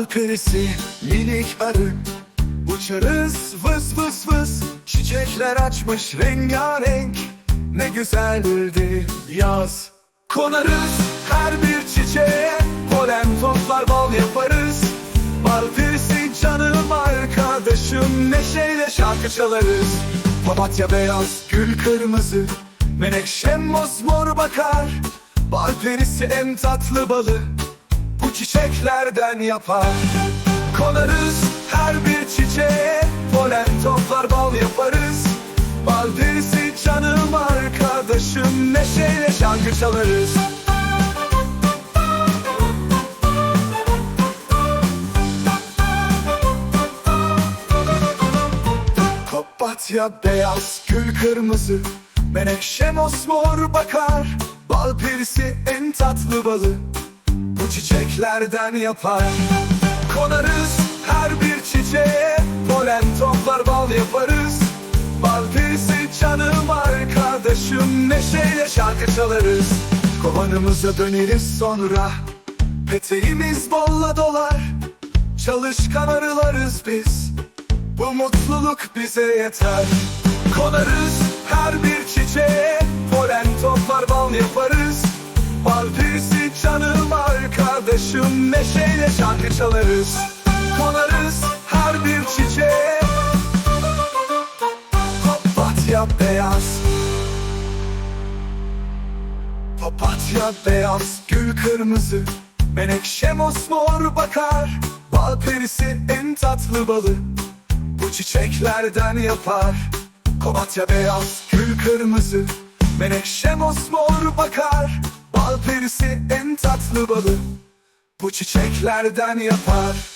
perisi minik arı. Uçarız vız vız vız. Çiçekler açmış rengarenk. Ne güzeldi yaz. Konarız her bir çiçeğe. Polen toplar bal yaparız. Bal perisi canım arkadaşım. Neşeyle şarkı çalarız. Papatya beyaz, gül kırmızı. Menekşe mosmor bakar. Bal perisi en tatlı balı Çiçeklerden yapar. Konarız her bir çiçeğe Polen toplar bal yaparız. Bal perisi canım arkadaşım Neşeyle şarkı çalarız. Papatya beyaz, gül kırmızı. Menekşe mosmor bakar. Bal perisi en tatlı balı çiçeklerden yapar. Konarız her bir çiçeğe Polen toplar bal yaparız. Bal perisi canım arkadaşım Neşeyle şarkı çalarız. Kovanımıza döneriz sonra Peteğimiz bolla dolar. Çalışkan arılarız biz bu mutluluk bize yeter. Konarız şarkı çalarız Konarız her bir çiçeğe. Papatya beyaz. Papatya beyaz, gül kırmızı. Menekşe mosmor bakar. Bal perisi en tatlı balı. Bu çiçeklerden yapar. Papatya beyaz, gül kırmızı. Menekşe mosmor bakar. Bal perisi en tatlı balı Bu çiçeklerden yapar